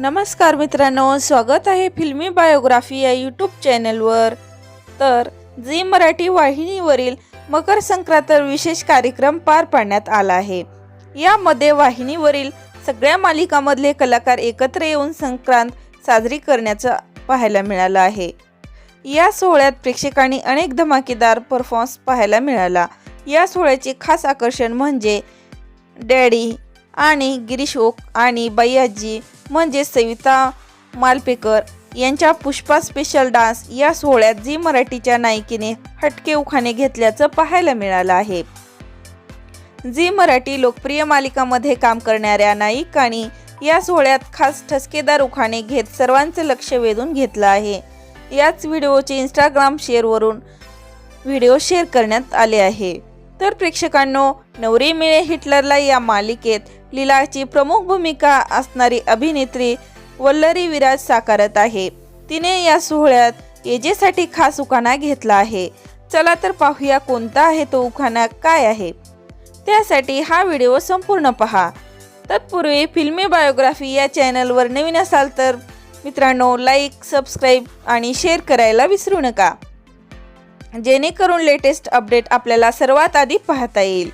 नमस्कार मित्रांनो स्वागत आहे फिल्मी बायोग्राफी या यूट्यूब चॅनलवर. तर झी मराठी वाहिनीवरील मकर संक्रांत विशेष कार्यक्रम पार पाडण्यात आला आहे. यामध्ये वाहिनीवरील सगळ्या मालिकामधले कलाकार एकत्र येऊन संक्रांत साजरी करण्याचं पाहायला मिळालं आहे. या सोहळ्यात प्रेक्षकांनी अनेक धमाकेदार परफॉर्मन्स पाहायला मिळाला. या सोहळ्याचे खास आकर्षण म्हणजे डॅडी आणि गिरीश ओक आणि बैयाजी म्हणजे सविता मालपेकर यांच्या पुष्पा स्पेशल डान्स या सोहळ्यात झी मराठीच्या नायिकेने हटके उखाणे घेतल्याचं पाहायला मिळालं आहे. झी मराठी लोकप्रिय मालिकामध्ये काम करणाऱ्या नायिकांनी या सोहळ्यात खास ठसकेदार उखाणे घेत सर्वांचं लक्ष वेधून घेतलं आहे. याच व्हिडिओचे इंस्टाग्राम शेअरवरून व्हिडिओ शेअर करण्यात आले आहे. तर प्रेक्षकांनो नवरी मिळे हिटलरला या मालिकेत लीलाची प्रमुख भूमिका असणारी अभिनेत्री वल्लरी विराज साकारत आहे. तिने या सोहळ्यात एजेसाठी खास उखाणा घेतला आहे. चला तर पाहूया कोणता आहे तो उखाणा काय आहे. त्यासाठी हा व्हिडिओ संपूर्ण पहा. तत्पूर्वी फिल्मी बायोग्राफी या चॅनलवर नवीन असाल तर मित्रांनो लाईक सबस्क्राईब आणि शेअर करायला विसरू नका. जेणेकरून लेटेस्ट अपडेट आपल्याला सर्वात आधी पाहता येईल.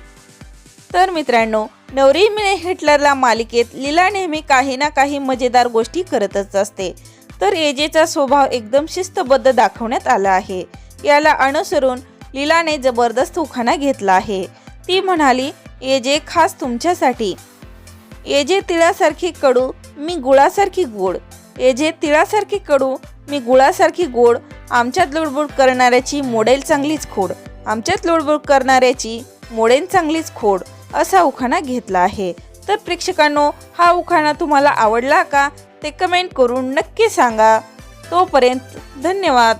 तर मित्रांनो नवरी मिळे हिटलरला मालिकेत लीला नेहमी काही ना काही मजेदार गोष्टी करतच असते. तर एजेचा स्वभाव एकदम शिस्तबद्ध दाखवण्यात आला आहे. याला अनुसरून लीलाने जबरदस्त उखाणा घेतला आहे. ती म्हणाली एजे खास तुमच्यासाठी. एजे तिळासारखी कडू मी गुळासारखी गोड. एजे तिळासारखी कडू मी गुळासारखी गोड आमच्यात लुडबुड करणाऱ्याची मोडेल चांगलीच खोड. आमच्यात लुडबुड करणाऱ्याची मोडेल चांगलीच खोड असा उखाणा घेतला आहे. तर प्रेक्षकांनो हा उखाणा तुम्हाला आवडला का? ते कमेंट करून नक्की सांगा. तोपर्यंत धन्यवाद.